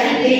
ahí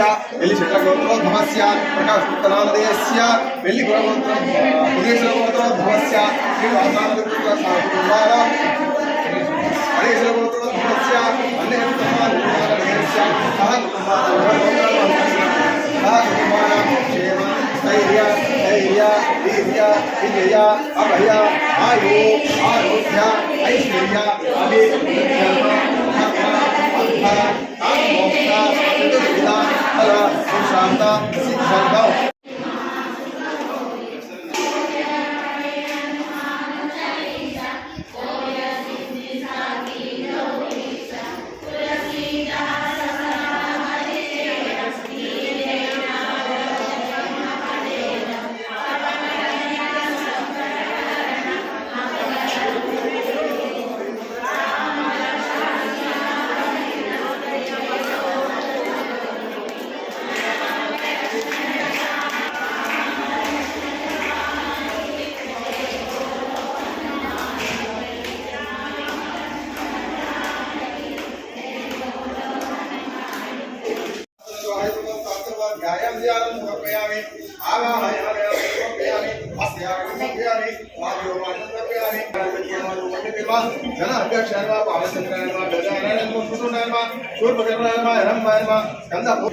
ಗೋತ್ರಸ್ಯ ಎಲ್ಲಿ ಷಟ್ಲಗೋತ್ರೋದ್ಭವಸ್ಯ ಪ್ರಕಾಶಗುಪ್ತನಾಮಧೇಯಸ್ಯ ಎಲ್ಲಿ ಗುಣಗೋತ್ರ ಉದೇಶಗೋತ್ರೋದ್ಭವಸ್ಯ ಶ್ರೀವಾಸಾನಗುಪ್ತಕುಮಾರ ಗಣೇಶಗೋತ್ರೋದ್ಭವಸ್ಯ ಅನ್ಯ ಕುಮಾರಸ್ಯ ಸಹ ಕುಮಾರ ಕುಮಾರ ಕ್ಷೇಮ ಸ್ಥೈರ್ಯ धैर्य वीर्य विजय अभय आयु आरोग्य ऐश्वर्य अभि ఐశ్వర్య అభివృద్ధి శాంత సిద్ధాంతం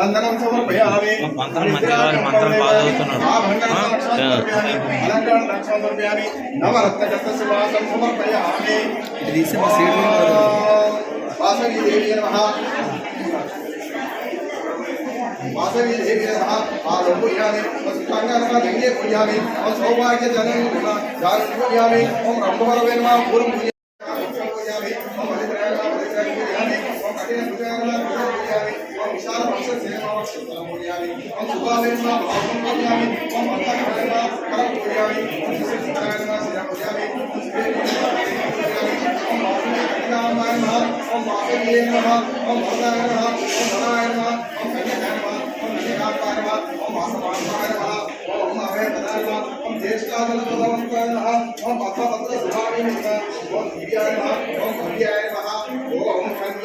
శ్రియం చందనం సమర్పయామి మంత్రం మధ్యలో మంత్రం బాగా చదువుతున్నాడు. ఆభరణం సమర్పయామి అలంకరణ సమర్పయామి నవరత్నగత సువాసం సమర్పయామి వాసవి దేవి నమః వాసవి దేవి నమః పాదం పూజయామి వస్త్రాంగనమః शुक्र मोड़ियावी ओम सुखासेना भावम मोड़ियावी ओम भक्तकरणा परम मोड़ियावी ओम श्रीकरणा सिरा मोड़ियावी ओम श्रीकरणा नमः ओम वासुदेवाय नमः ओम भक्ताय नमः ओम धनाय नमः ओम कन्याय नमः ओम निराकाय नमः ओम वासवाय नमः ओम अभय पदाय नमः ओम ज्येष्ठादल पदाय नमः ओम पद्मपत्र सुभावे नमः ओम दिव्याय नमः ओम भव्याय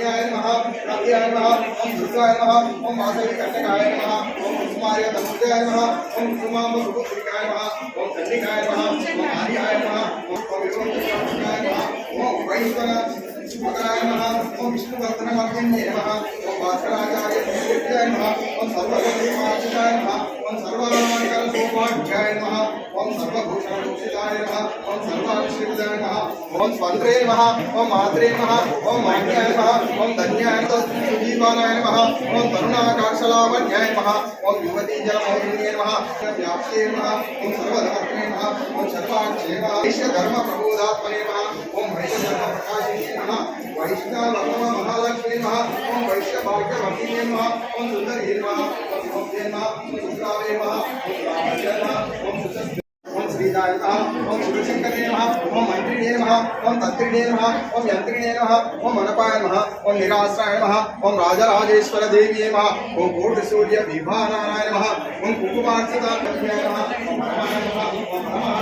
हिरण्याय नमः रवियाय नमः ओम दुर्गाय नमः ओम माधवी कन्यकाय नमः ओम कुमार धनुर्जयाय नमः ओम कुमाम भगवतिकाय नमः ओम चंडिकाय नमः ओम आर्याय नमः ओम पवित्रकाय नमः ओम वैश्वर सुभद्राय नमः ओम विष्णुवर्धन नमः ओम भास्कराचार्य नमः ओम सर्वगुणाय नमः ओम सर्वनामकर सोमाध्याय नमः ओम सर्वभूषणभूषिताय नमः ओम सर्वाभिषेकदाय नमः ओम स्वन्द्रे नमः ओम मात्रे नमः ओम मान्याय नमः ओम धन्याय सुदीपानाय नमः ओम तरुणाकाशलावन्याय नमः ओम युवतीजामोहिन्ये नमः व्याप्ये नमः ओम सर्वधर्मे नमः ओम सर्वाक्षे नमः विश्वधर्म प्रबोधात्मने नमः ओम वैश्वधर्म प्रकाशिने नमः वैष्णव महालक्ष्मी नमः ओम वैश्य भाग्यवती नमः ओम सुंदरी नमः ओम भक्ते नमः ओम सुत्रावे नमः ओम रामाय नमः ओम सुचस्ते ओम श्रीदाय ओम शिवशंकरे नमः ओम मंत्रिणे नमः ओम तत्रिणे नमः ओम यंत्रिणे नमः ओम मनपाय नमः ओम निराश्राय नमः ओम राजराजेश्वर देवी नमः ओम कोटि सूर्य विभानाय नमः ओम कुकुमार्चिता लक्ष्म्याय नमः ओम नमः ओम नमः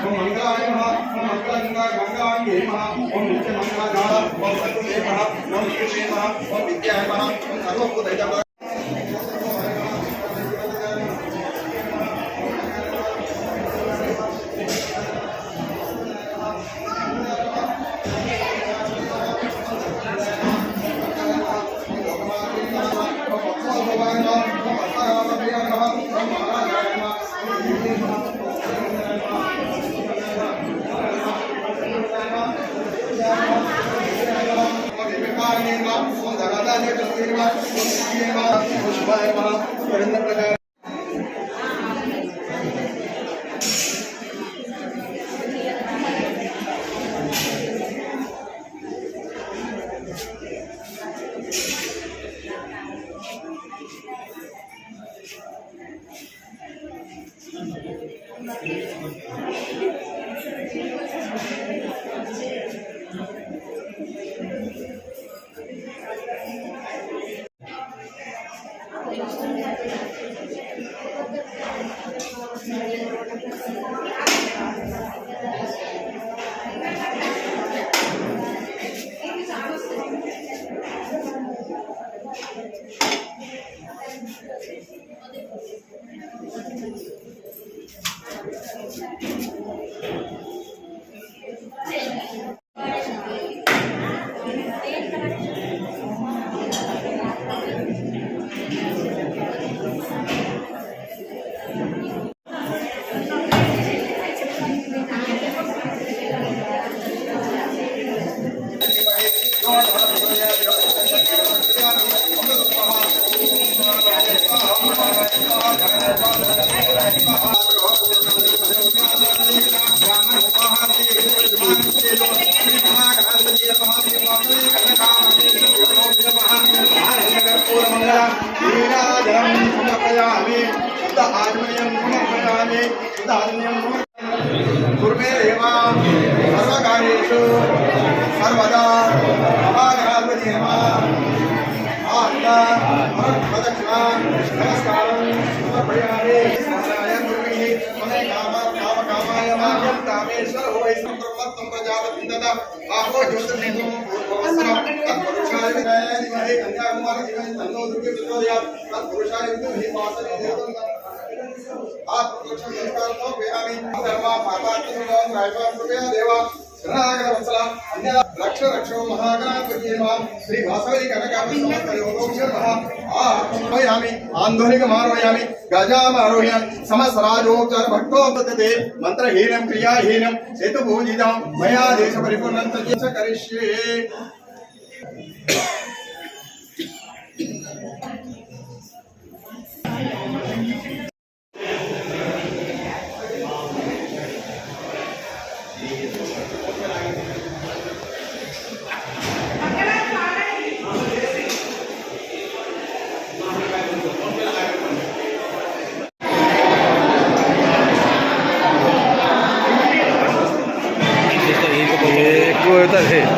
ओम मंगलाय नमः ओम मंगलगंगा गंगांगे नमः ओम नित्य मंगलाधारा ओम सत्ये नमः ओम विद्ये नमः ओम विद्याय नमः ओम सर्वभूतैः लक्ष रक्ष रक्षो महागणापति नमः श्री वासवी कनकाभि समस्तयोगोक्ष महा आत्मयामि गजामारोह्य समसराजोपचार भक्तो मंत्रहीनं क्रियाहीनं सेतुपूजितं मया देशपरिपूर्णं करिष्ये है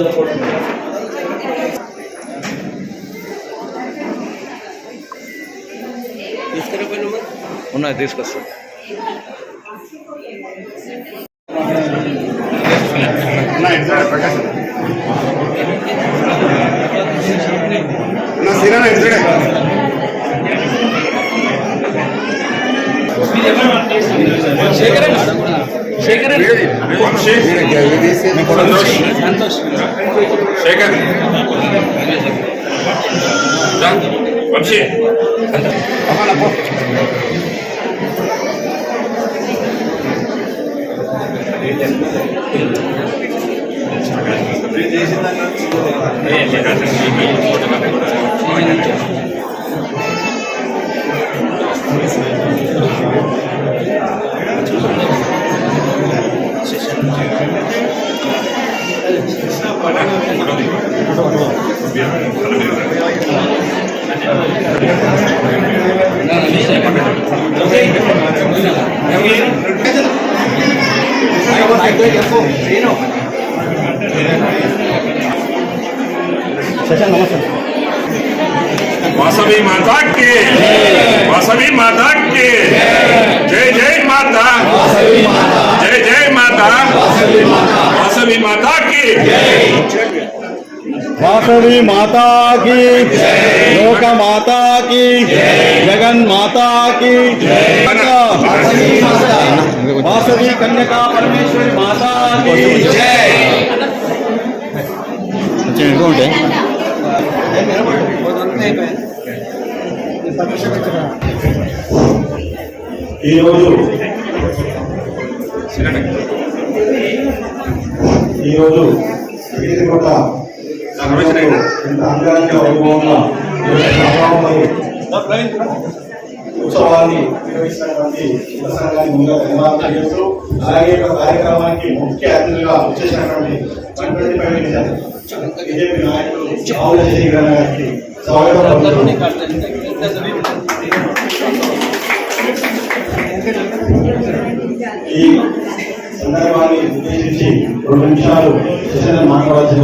ప్రవర్తించబోతున్నారు ఉన్నది తీసుకొస్తా నా సిరానా ఇద్దరే శేఖర్ వంశీ వాసవి वासवी माता की लोक माता की जगन माता की वासवी कन्या परमेश्वरी माता की ఈరోజు ఈరోజు వీధికొట్ట ఎంత అంగరంగ వైభవంగా ఉత్సవాన్ని నిర్వహిస్తున్నటువంటి సంఘాన్ని ముందుగా అలాగే కార్యక్రమానికి ముఖ్య అతిథులుగా వచ్చేసినటువంటి వన్ ట్వంటీ ఫైవ్ బీజేపీ నాయకులు ఆవుల జయగ్రహణ ఈ సందర్భాన్ని ఉద్దేశించి రెండు నిమిషాలు సెషన్ మాట్లాడాల్సిన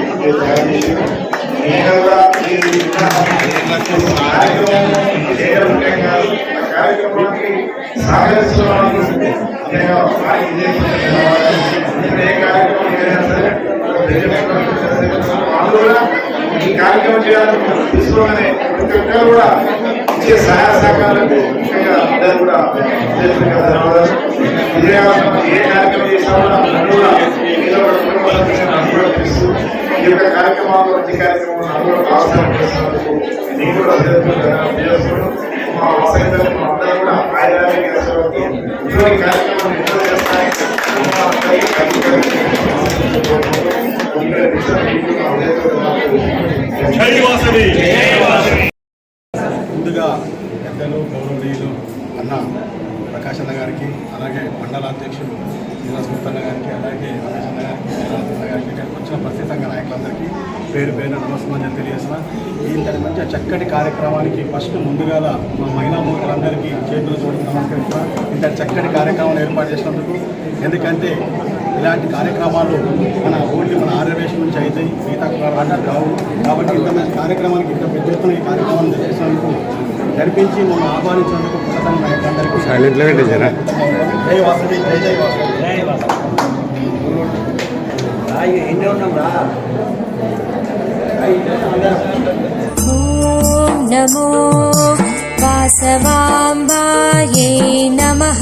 ఈ కార్యక్రమం చేయాలని తీసుకోగానే ప్రతి ఒక్కరు కూడా ఇచ్చే సహాయ సహకారాలకు ముఖ్యంగా అందరూ కూడా ఏ కార్యక్రమం చేసినా కూడా అందరూ కూడా ఏదో ఒక కుటుంబాలకు ఈ యొక్క కార్యక్రమాలు మంచి కార్యక్రమం అందరూ అవసరం చేస్తున్నందుకు నేను కూడా ధన్యవాదాలు మా అందరూ కూడా ఇటువంటి కార్యక్రమం ఎన్నో చేస్తాయి మా అందరికీ జై వాసవి ముందుగా పెద్దలు గౌరవనీయులు అన్న ప్రకాశ్ అన్న గారికి అలాగే మండల అధ్యక్షులు నీరజ్ అన్న గారికి అలాగే రమేష్ అన్న గారికి శ్రీనివాస్ అన్న గారికి ఇక్కడికి వచ్చిన ప్రతి సంఘ నాయకులందరికీ పేరు పేరున నమస్కారం తెలియజేసిన ఇంతటి మంచి చక్కటి కార్యక్రమానికి ఫస్ట్ ముందుగా మా మహిళా మూర్తులందరికీ చేతులు చూడడం నమస్కరిస్తున్నా ఇంతటి చక్కటి కార్యక్రమం ఏర్పాటు చేసినందుకు ఎందుకంటే ఇలాంటి కార్యక్రమాలు మన ఓన్లీ మన ఆర్యవేషన్ నుంచి అయితే మిగతా రావడానికి కావు. కాబట్టి ఇంత మంచి కార్యక్రమానికి ఇంత పెద్ద ఎత్తున ఈ కార్యక్రమాన్ని చేసినందుకు జరిపించి మనం ఆహ్వానించినందుకు ప్రధాన నాయకులందరికీ జై వాసవి జై జై వాసవి ॐ नमो वासवाम्बायै नमः